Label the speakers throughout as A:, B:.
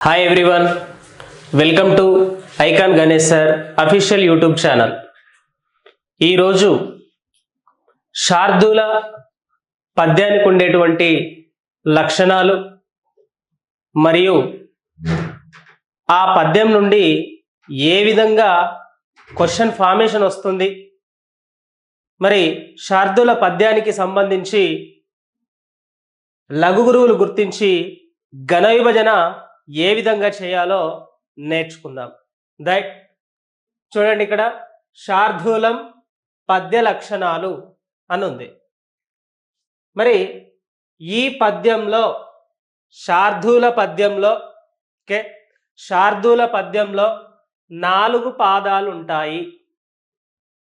A: Hi everyone welcome to icon Ganesh sir official YouTube channel ఈరోజు శార్దూల పద్యానికి ఉండేటువంటి లక్షణాలు మరియు ఆ పద్యం నుండి ఏ విధంగా క్వశ్చన్ ఫార్మేషన్ వస్తుంది మరి శార్దూల పద్యానికి సంబంధించి లఘు గురువులు గుర్తించి ఘన విభజన ఏ విధంగా చేయాలో నేర్చుకుందాం. రైట్. చూడండి ఇక్కడ శార్ధూలం పద్య లక్షణాలు అని ఉంది మరి ఈ పద్యంలో శార్ధూల పద్యంలో ఓకే శార్దూల పద్యంలో నాలుగు పాదాలు ఉంటాయి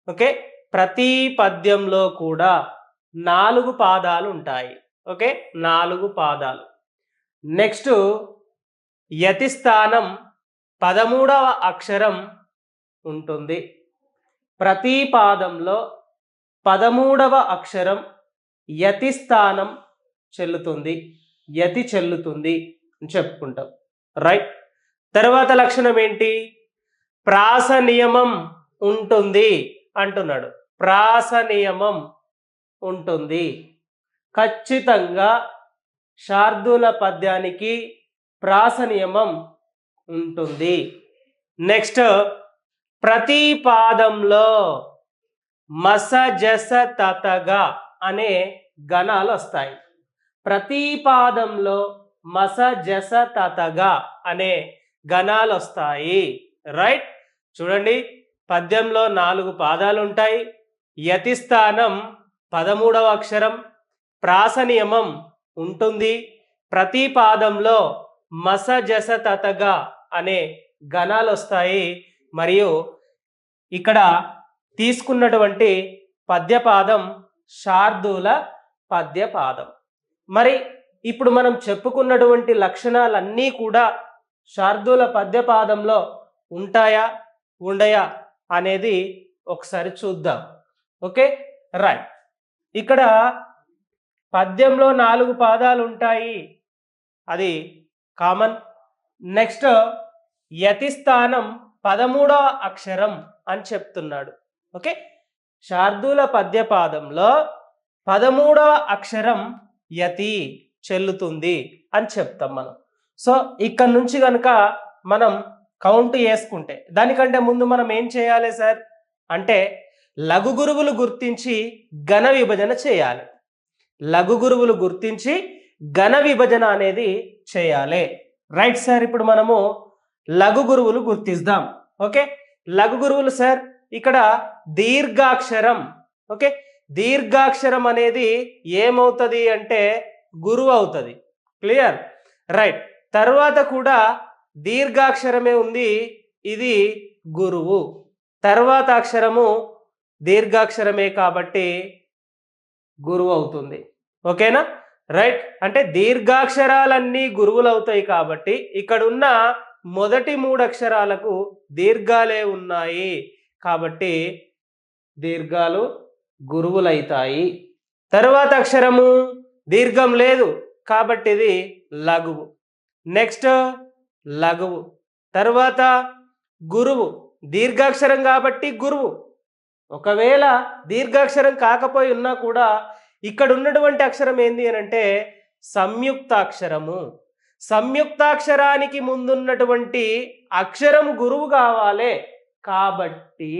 A: ఓకే ప్రతి పద్యంలో కూడా నాలుగు పాదాలు ఉంటాయి ఓకే నాలుగు పాదాలు. నెక్స్ట్ యతి స్థానం పదమూడవ అక్షరం ఉంటుంది. ప్రతి పాదంలో పదమూడవ అక్షరం యతి స్థానం చెల్లుతుంది. యతి చెల్లుతుంది అని చెప్పుకుంటాం. రైట్ తర్వాత లక్షణం ఏంటి? ప్రాస నియమం ఉంటుంది అంటున్నాడు. ప్రాస నియమం ఉంటుంది. ఖచ్చితంగా శార్దూల పద్యానికి ప్రాస నియమం ఉంటుంది. నెక్స్ట్ ప్రతి పాదంలో మస జస తతగా అనే గణాలు వస్తాయి. ప్రతి పాదంలో మస జస తతగా అనే గణాలు వస్తాయి. రైట్? చూడండి పద్యంలో నాలుగు పాదాలు ఉంటాయి. యతిస్థానం పదమూడవ అక్షరం ప్రాస నియమం ఉంటుంది. ప్రతి పాదంలో మస జస తతగా అనే గణాలు వస్తాయి మరియు ఇక్కడ తీసుకున్నటువంటి పద్యపాదం శార్దూల పద్యపాదం. మరి ఇప్పుడు మనం చెప్పుకున్నటువంటి లక్షణాలన్నీ కూడా శార్దూల పద్యపాదంలో ఉంటాయా? ఉండయా? అనేది ఒకసారి చూద్దాం. ఓకే? రైట్. ఇక్కడ పద్యంలో నాలుగు పాదాలు ఉంటాయి అది కామన్. నెక్స్ట్ యతి స్థానం పదమూడవ అక్షరం అని చెప్తున్నాడు. ఓకే? శార్దూల పద్యపాదంలో పదమూడవ అక్షరం యతి చెల్లుతుంది అని చెప్తాం మనం. సో ఇక్కడ నుంచి కనుక మనం కౌంట్ చేసుకుంటే దానికంటే ముందు మనం ఏం చేయాలి సార్? అంటే లఘు గురువులు గుర్తించి ఘన విభజన చేయాలి. లఘు గురువులు గుర్తించి ఘన విభజన అనేది చేయాలి. రైట్ సార్ ఇప్పుడు మనము లఘు గురువులు గుర్తిస్తాం ఓకే? లఘు గురువులు సార్ ఇక్కడ దీర్ఘాక్షరం. ఓకే? దీర్ఘాక్షరం అనేది ఏమవుతుంది అంటే గురువు అవుతుంది. క్లియర్? రైట్. తర్వాత కూడా దీర్ఘాక్షరమే ఉంది ఇది గురువు. తర్వాత అక్షరము దీర్ఘాక్షరమే కాబట్టి గురువు అవుతుంది. ఓకేనా? రైట్? అంటే దీర్ఘాక్షరాలన్నీ గురువులు అవుతాయి కాబట్టి ఇక్కడ ఉన్న మొదటి మూడు అక్షరాలకు దీర్ఘాలే ఉన్నాయి. కాబట్టి దీర్ఘాలు గురువులైతాయి. తర్వాత అక్షరము దీర్ఘం లేదు కాబట్టి ఇది లఘువు. నెక్స్ట్ లఘువు. తర్వాత గురువు. దీర్ఘాక్షరం కాబట్టి గురువు. ఒకవేళ దీర్ఘాక్షరం కాకపోయి ఉన్నా కూడా ఇక్కడ ఉన్నటువంటి అక్షరం ఏంది అని అంటే సంయుక్తాక్షరము. సంయుక్తాక్షరానికి ముందున్నటువంటి అక్షరం గురువు కావాలి. కాబట్టి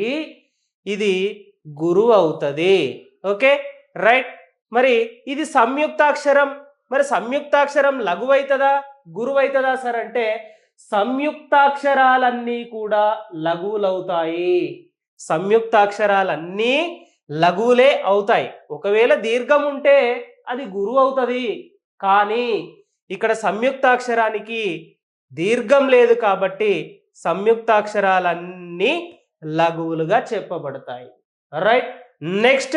A: ఇది గురువు అవుతుంది. ఓకే? రైట్. మరి ఇది సంయుక్తాక్షరం. మరి సంయుక్తాక్షరం లఘువైతుందా? గురువైతుందా గురువు అవుతుందా సార్ అంటే సంయుక్తాక్షరాలన్నీ కూడా లఘువులవుతాయి. సంయుక్తాక్షరాలన్నీ లఘువులే అవుతాయి. ఒకవేళ దీర్ఘం ఉంటే అది గురువు అవుతుంది. కానీ ఇక్కడ సంయుక్తాక్షరానికి దీర్ఘం లేదు కాబట్టి సంయుక్తాక్షరాలన్నీ లఘువులుగా చెప్పబడతాయి. రైట్? నెక్స్ట్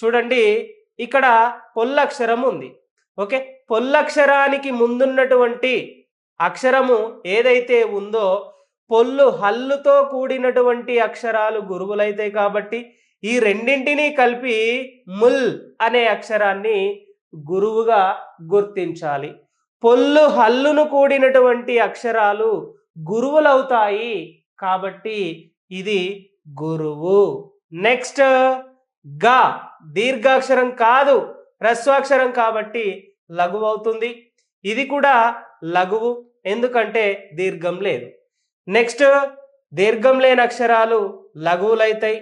A: చూడండి. ఇక్కడ పొల్లక్షరం ఉంది. ఓకే? పొల్లక్షరానికి ముందున్నటువంటి అక్షరము ఏదైతే ఉందో పొల్లు హల్లుతో కూడినటువంటి అక్షరాలు గురువులైతాయి కాబట్టి ఈ రెండింటినీ కలిపి ముల్ అనే అక్షరాన్ని గురువుగా గుర్తించాలి. పొల్లు హల్లును కూడినటువంటి అక్షరాలు గురువులవుతాయి కాబట్టి ఇది గురువు. నెక్స్ట్గా. దీర్ఘాక్షరం కాదు హ్రస్వాక్షరం కాబట్టి లఘువు అవుతుంది ఇది కూడా లఘువు ఎందుకంటే దీర్ఘం లేదు. నెక్స్ట్ దీర్ఘం లేని అక్షరాలు లఘువులైతాయి.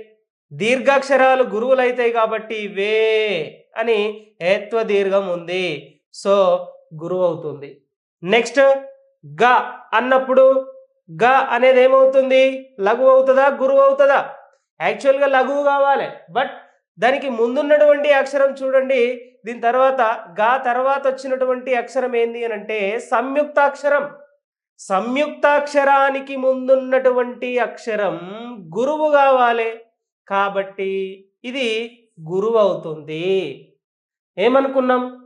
A: దీర్ఘాక్షరాలు గురువులైతాయి కాబట్టి వే అని ఏత్వ దీర్ఘం ఉంది. సో గురువు అవుతుంది నెక్స్ట్ గ అన్నప్పుడు గ అనేది ఏమవుతుంది లఘు అవుతుందా గురువు అవుతుందా యాక్చువల్గా లఘువు కావాలి. బట్ దానికి ముందున్నటువంటి అక్షరం చూడండి. దీని తర్వాత గా తర్వాత వచ్చినటువంటి అక్షరం ఏంది అని అంటే సంయుక్తాక్షరం. సంయుక్తాక్షరానికి ముందున్నటువంటి అక్షరం గురువు కావాలి. కాబట్టి ఇది గురువు అవుతుంది ఏమనుకున్నాం?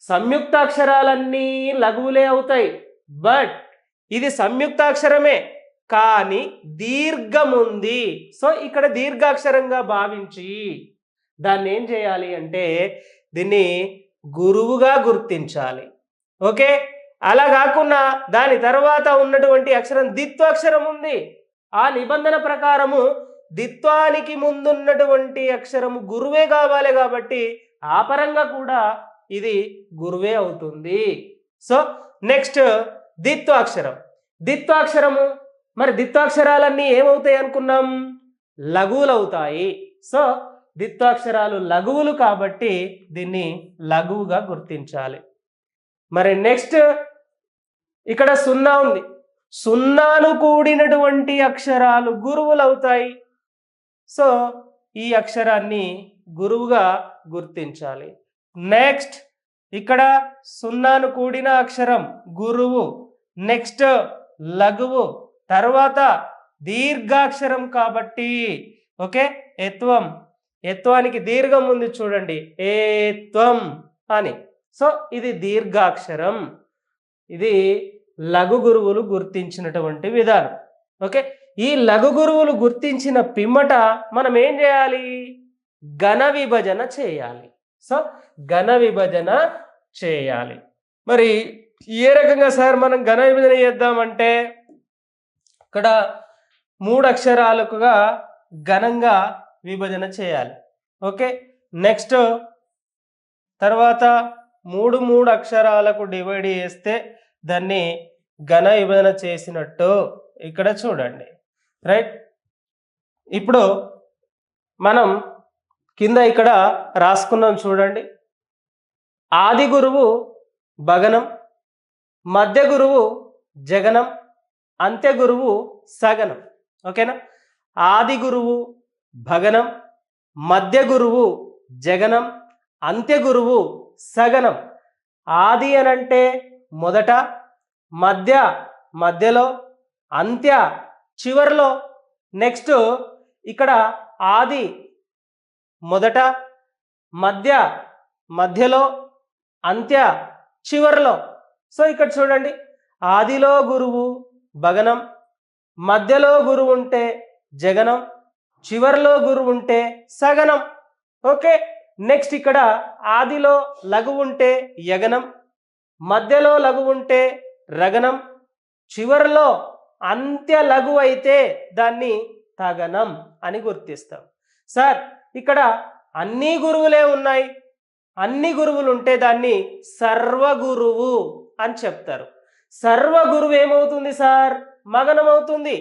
A: సంయుక్తాక్షరాలన్నీ లఘువులే అవుతాయి. బట్ ఇది సంయుక్తాక్షరమే. కానీ దీర్ఘముంది. సో ఇక్కడ దీర్ఘాక్షరంగా భావించి దాన్ని ఏం చేయాలి అంటే దీన్ని గురువుగా గుర్తించాలి. ఓకే? అలా కాకుండా దాని తర్వాత ఉన్నటువంటి అక్షరం దిత్వాక్షరం ఉంది. ఆ నిబంధన ప్రకారము దిత్వానికి ముందున్నటువంటి అక్షరము గురువే కావాలి కాబట్టి ఆ పరంగా కూడా ఇది గురువే అవుతుంది. So next దిత్వాక్షరం. దిత్వాక్షరము మరి దిత్వాక్షరాలన్నీ ఏమవుతాయి అనుకున్నాం? లఘువులు అవుతాయి సో దిత్వాక్షరాలు లఘువులు కాబట్టి దీన్ని లఘువుగా గుర్తించాలి. మరి నెక్స్ట్ ఇక్కడ సున్నా ఉంది. సున్నాను కూడినటువంటి అక్షరాలు గురువులు అవుతాయి సో ఈ అక్షరాన్ని గురువుగా గుర్తించాలి. నెక్స్ట్ ఇక్కడ సున్నాను కూడిన అక్షరం గురువు నెక్స్ట్ లఘువు తర్వాత దీర్ఘాక్షరం కాబట్టి ఓకే? ఎత్వం. ఎత్వానికి దీర్ఘం ఉంది చూడండి. ఏత్వం అని. సో ఇది దీర్ఘాక్షరం. ఇది లఘు గురువులు గుర్తించినటువంటి విధానం. ఓకే? ఈ లఘు గురువులు గుర్తించిన పిమ్మట మనం ఏం చేయాలి? ఘన విభజన చేయాలి. సో ఘన విభజన చేయాలి. మరి ఏ రకంగా సార్ మనం ఘన విభజన చేద్దామంటే ఇక్కడ మూడు అక్షరాలకుగా ఘనంగా విభజన చేయాలి. ఓకే? నెక్స్ట్ తర్వాత మూడు మూడు అక్షరాలకు డివైడ్ చేస్తే దాన్ని ఘన విభజన చేసినట్టు ఇక్కడ చూడండి. రైట్? ఇప్పుడు మనం కింద ఇక్కడ రాసుకున్నాం చూడండి. ఆది గురువు భగనం మధ్య గురువు జగనం అంత్య గురువు సగనం. ఓకేనా? ఆది గురువు భగనం మధ్య గురువు జగనం అంత్య గురువు సగనం. ఆది అనంటే మొదట మధ్య మధ్యలో అంత్య చివరిలో నెక్స్ట్ ఇక్కడ ఆది మొదట మధ్య మధ్యలో అంత్య చివరిలో. సో ఇక్కడ చూడండి. ఆదిలో గురువు భగనం మధ్యలో గురువు ఉంటే జగనం చివరిలో గురువు ఉంటే సగనం. ఓకే. నెక్స్ట్ ఇక్కడ ఆదిలో లఘు ఉంటే యగనం మధ్యలో లఘు ఉంటే రగనం చివరిలో అంత్య లఘు అయితే దాన్ని తగనం అని గుర్తిస్తాం. సార్ ఇక్కడ అన్ని గురువులే ఉన్నాయి. అన్ని గురువులు ఉంటే దాన్ని సర్వగురువు అని చెప్తారు. సర్వ గురువు ఏమవుతుంది సార్? మగనం అవుతుంది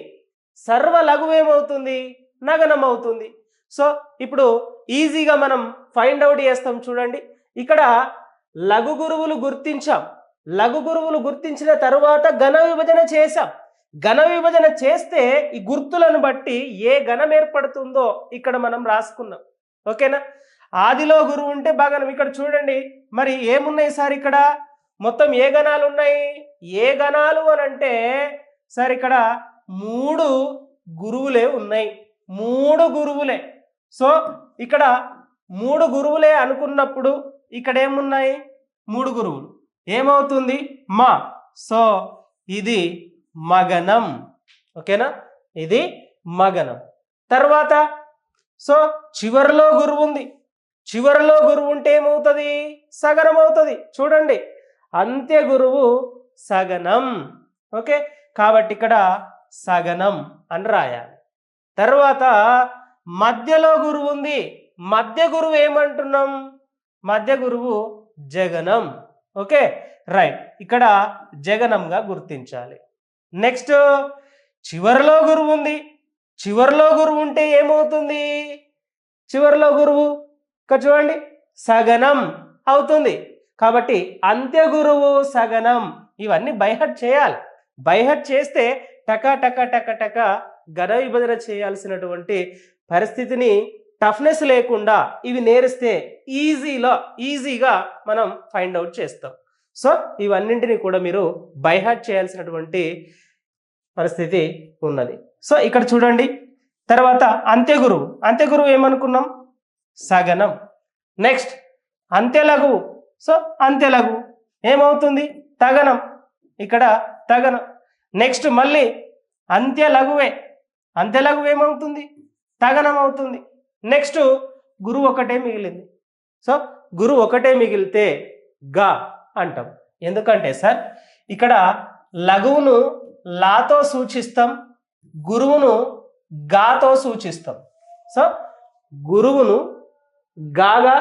A: సర్వ లఘువు ఏమవుతుంది నగనం అవుతుంది సో ఇప్పుడు ఈజీగా మనం ఫైండ్ అవుట్ చేస్తాం చూడండి. ఇక్కడ లఘు గురువులు గుర్తించాం. లఘు గురువులు గుర్తించిన తరువాత ఘన విభజన చేశాం. ఘన విభజన చేస్తే ఈ గుర్తులను బట్టి ఏ ఘనం ఏర్పడుతుందో ఇక్కడ మనం రాసుకున్నాం. ఓకేనా? ఆదిలో గురువు ఉంటే భాగం ఇక్కడ చూడండి. మరి ఏమున్నాయి సార్ ఇక్కడ? మొత్తం ఏ గణాలు ఉన్నాయి? ఏ గణాలు అని అంటే సార్ ఇక్కడ మూడు గురువులే ఉన్నాయి. మూడు గురువులే. సో ఇక్కడ మూడు గురువులే అనుకున్నప్పుడు ఇక్కడ ఏమున్నాయి? మూడు గురువులు. ఏమవుతుంది? మా. సో ఇది మగనం. ఓకేనా? ఇది మగనం. తర్వాత సో చివరిలో గురువు ఉంది. చివరిలో గురువు ఉంటే ఏమవుతుంది? సగనం అవుతుంది చూడండి. అంత్య గురువు సగనం. ఓకే? కాబట్టి ఇక్కడ సగనం అని రాయాలి. తర్వాత మధ్యలో గురువు ఉంది. మధ్య గురువు ఏమంటున్నాం? మధ్య గురువు జగనం. ఓకే? రైట్. ఇక్కడ జగనంగా గుర్తించాలి. నెక్స్ట్ చివరిలో గురువు ఉంది. చివరిలో గురువు ఉంటే ఏమవుతుంది? చివరిలో గురువు ఇక్కడ చూడండి సగనం అవుతుంది. కాబట్టి అంత్య గురువు సగనం ఇవన్నీ బైహట్ చేయాలి. బైహట్ చేస్తే టక టక టక టక ఘన విభజన చేయాల్సినటువంటి పరిస్థితిని టఫ్నెస్ లేకుండా ఇవి నేరిస్తే ఈజీలో ఈజీగా మనం ఫైండ్ అవుట్ చేస్తాం. సో ఇవన్నింటినీ కూడా మీరు బైహార్ట్ చేయాల్సినటువంటి పరిస్థితి ఉన్నది. సో ఇక్కడ చూడండి తర్వాత అంత్య గురువు అంత్య గురువు ఏమనుకున్నాం? సగనం. నెక్స్ట్ అంత్యలఘువు. సో అంత్యలఘువు. ఏమవుతుంది? తగనం. ఇక్కడ తగనం. నెక్స్ట్ మళ్ళీ అంత్యలఘువే. అంత్యలఘువు ఏమవుతుంది? తగనం అవుతుంది నెక్స్ట్ గురువు ఒకటే మిగిలింది. సో గురువు ఒకటే మిగిలితే గా. అంటాం. ఎందుకంటే సార్ ఇక్కడ లఘువును లాతో సూచిస్తాం గురువును గాతో సూచిస్తాం. సో గురువును గాగా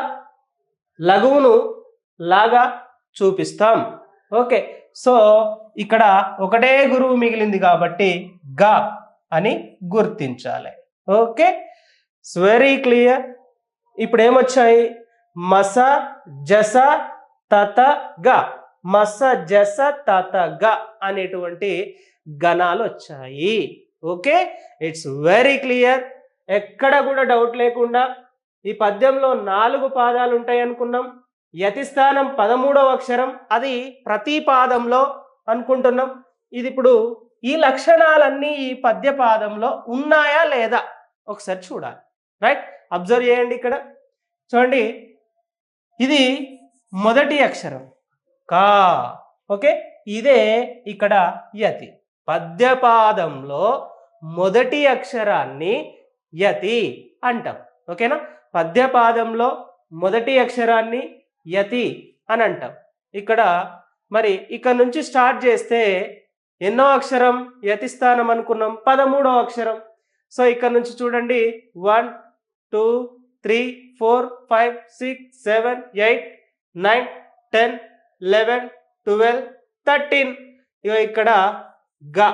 A: లఘువును లాగా చూపిస్తాం. ఓకే సో ఇక్కడ ఒకటే గురువు మిగిలింది కాబట్టి గా అని గుర్తించాలి. Okay very clear. ఇప్పుడు ఏమొచ్చాయి మస జస తత గ మస జస తత గ అనేటువంటి గణాలు వచ్చాయి. ఓకే? ఇట్స్ వెరీ క్లియర్ ఎక్కడ కూడా డౌట్ లేకుండా ఈ పద్యంలో నాలుగు పాదాలు ఉంటాయి అనుకున్నాం. యతిస్థానం పదమూడవ అక్షరం అది ప్రతి పాదంలో అనుకుంటున్నాం. ఇది ఇప్పుడు ఈ లక్షణాలన్నీ ఈ పద్య పాదంలో ఉన్నాయా లేదా? ఒకసారి చూడాలి. రైట్ అబ్జర్వ్ చేయండి ఇక్కడ. చూడండి. ఇది మొదటి అక్షరం. కా. ఓకే? ఇదే ఇక్కడ యతి. పద్యపాదంలో మొదటి అక్షరాన్ని యతి అంటాం. ఓకేనా? పద్యపాదంలో మొదటి అక్షరాన్ని యతి అని అంటాం. ఇక్కడ మరి ఇక్కడ నుంచి స్టార్ట్ చేస్తే ఎన్నో అక్షరం యతి స్థానం అనుకున్నాం? పదమూడో అక్షరం. సో ఇక్కడ నుంచి చూడండి. One two three four five six seven eight nine ten eleven twelve thirteen. ఇక ఇక్కడ గ.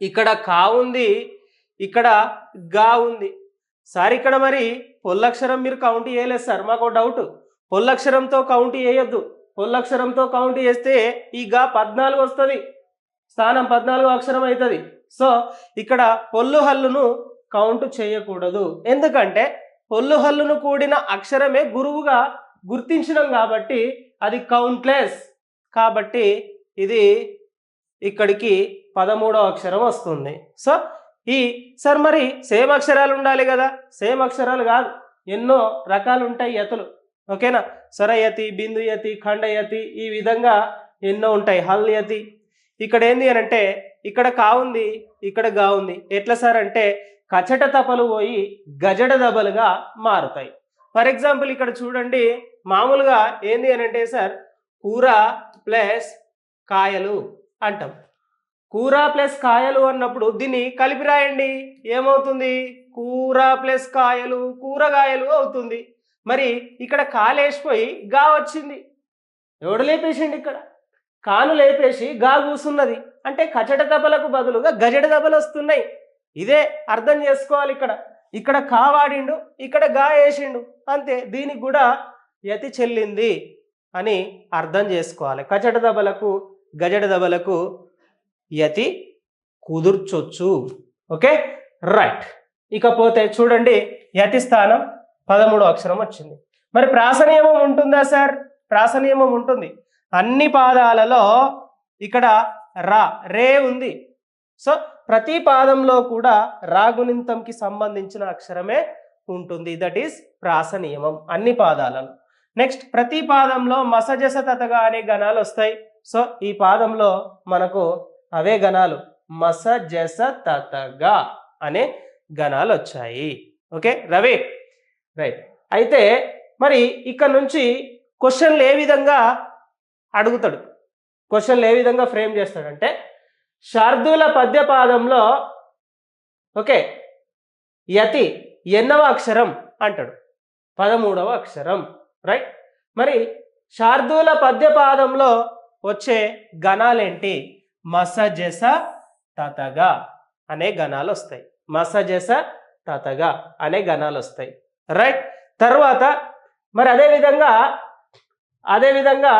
A: ఇక్కడ కా ఉంది? ఇక్కడ గా ఉంది. సార్ ఇక్కడ మరి పొల్లక్షరం మీరు కౌంట్ చేయలేదు సార్. మాకు డౌట్ పొల్లక్షరంతో కౌంట్ చేయొద్దు. పొల్లక్షరంతో కౌంట్ చేస్తే ఈ గా పద్నాలుగు వస్తుంది. స్థానం పద్నాలుగు అక్షరం అవుతుంది సో ఇక్కడ పొల్లు హల్లును కౌంట్ చేయకూడదు. ఎందుకంటే పొల్లు హల్లును కూడిన అక్షరమే గురువుగా గుర్తించినాం కాబట్టి అది కౌంట్లెస్ కాబట్టి ఇది ఇక్కడికి పదమూడవ అక్షరం వస్తుంది. సో ఈ సార్ మరి సేమ్ అక్షరాలు ఉండాలి కదా? సేమ్ అక్షరాలు కాదు. ఎన్నో రకాలు ఉంటాయి యతులు. ఓకేనా? స్వరయతి బిందుయతి ఖండయతి ఈ విధంగా ఎన్నో ఉంటాయి. హల్యతి ఇక్కడ ఏంది అని అంటే ఇక్కడ కా ఉంది ఇక్కడ గా ఉంది. ఎట్లా సార్ అంటే కచట తపలు పోయి గజడ దబలుగా మారుతాయి. ఫర్ ఎగ్జాంపుల్ ఇక్కడ చూడండి మామూలుగా ఏంది అని అంటే సార్ కూర ప్లస్ కాయలు అంటాం. కూర ప్లస్ కాయలు అన్నప్పుడు దీన్ని కలిపి రాయండి. ఏమవుతుంది? కూర ప్లస్ కాయలు కూరగాయలు అవుతుంది. మరి ఇక్కడ కాలేసిపోయి గా వచ్చింది. ఎవడు లేపేసిండి ఇక్కడ? కాను లేపేసి గా కూసున్నది. అంటే కచట దెబ్బలకు బదులుగా గజడ దెబ్బలు వస్తున్నాయి ఇదే అర్థం చేసుకోవాలి ఇక్కడ. ఇక్కడ కావాడిండు ఇక్కడ గా వేసిండు అంతే దీనికి కూడా యతి చెల్లింది అని అర్థం చేసుకోవాలి. కచట దెబ్బలకు గజడ దెబ్బలకు యతి కుదుర్చొచ్చు. ఓకే? రైట్. ఇకపోతే చూడండి యతి స్థానం పదమూడు అక్షరం వచ్చింది. మరి ప్రాస నియమం ఉంటుందా సార్? ప్రాస నియమం ఉంటుంది. అన్ని పాదాలలో ఇక్కడ రా రే ఉంది. సో ప్రతి పాదంలో కూడా రాగునింతంకి సంబంధించిన అక్షరమే ఉంటుంది. దట్ ఈస్ ప్రాస నియమం అన్ని పాదాలను. నెక్స్ట్ ప్రతి పాదంలో మసజస తతగా అనే గణాలు వస్తాయి. సో ఈ పాదంలో మనకు అవే గణాలు. మసజస తతగా అనే గణాలు వచ్చాయి. ఓకే రవి. రైట్ అయితే మరి ఇక్కడ నుంచి క్వశ్చన్లు ఏ విధంగా అడుగుతాడు? క్వశ్చన్లు ఏ విధంగా ఫ్రేమ్ చేస్తాడంటే శార్దూల పద్యపాదంలో ఓకే యతి ఎన్నవ అక్షరం అంటాడు. పదమూడవ అక్షరం రైట్ మరి శార్దూల పద్యపాదంలో వచ్చే గణాలేంటి? మసజస తతగా అనే గణాలు వస్తాయి మసజస తతగా అనే గణాలు వస్తాయి రైట్ తర్వాత మరి అదేవిధంగా అదేవిధంగా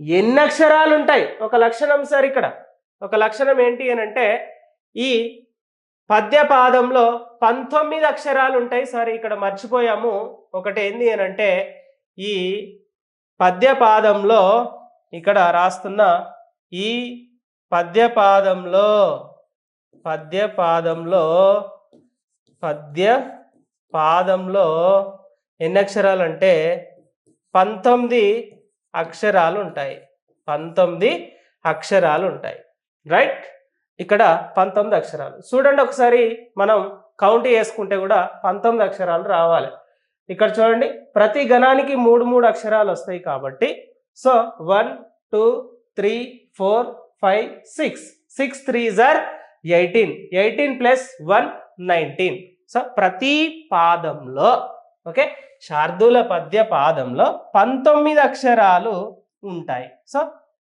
A: ఎన్ని అక్షరాలు ఉంటాయి ఒక లక్షణం సార్ ఇక్కడ. ఒక లక్షణం ఏంటి అని అంటే ఈ పద్యపాదంలో పంతొమ్మిది అక్షరాలు ఉంటాయి సార్ ఇక్కడ మర్చిపోయాము. ఒకటి ఏంది అని అంటే ఈ పద్యపాదంలో ఇక్కడ రాస్తున్న ఈ పద్యపాదంలో పద్యపాదంలో పద్య పాదంలో ఎన్ని అక్షరాలు అంటే పంతొమ్మిది అక్షరాలు ఉంటాయి పంతొమ్మిది అక్షరాలు ఉంటాయి రైట్ ఇక్కడ పంతొమ్మిది అక్షరాలు. చూడండి ఒకసారి మనం కౌంట్ చేసుకుంటే కూడా పంతొమ్మిది అక్షరాలు రావాలి. ఇక్కడ చూడండి ప్రతి గణానికి మూడు మూడు అక్షరాలు వస్తాయి కాబట్టి so one two three four five six six three jar eighteen eighteen plus one nineteen so ప్రతి పాదంలో ఓకే శార్దూల పద్య పాదంలో పంతొమ్మిది అక్షరాలు ఉంటాయి. సో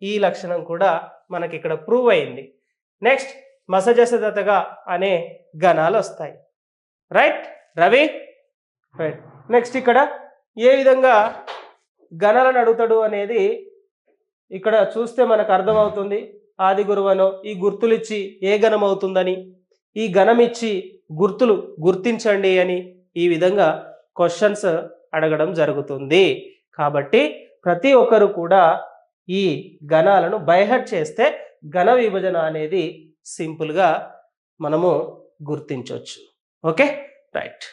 A: ఈ లక్షణం కూడా మనకి ఇక్కడ ప్రూవ్ అయింది. నెక్స్ట్ మసజసదతగా అనే గణాలు వస్తాయి. రైట్ రవి రైట్ నెక్స్ట్ ఇక్కడ ఏ విధంగా గణాలను అడుగుతాడు అనేది ఇక్కడ చూస్తే మనకు అర్థమవుతుంది. ఆది గురువనో ఈ గుర్తులు ఇచ్చి ఏ గణం అవుతుందని ఈ గణమిచ్చి ఇచ్చి గుర్తులు గుర్తించండి అని ఈ విధంగా క్వశ్చన్స్ అడగడం జరుగుతుంది. కాబట్టి ప్రతి ఒక్కరు కూడా ఈ గణాలను బైహట్ చేస్తే ఘన విభజన అనేది సింపుల్గా మనము గుర్తించవచ్చు ఓకే? రైట్.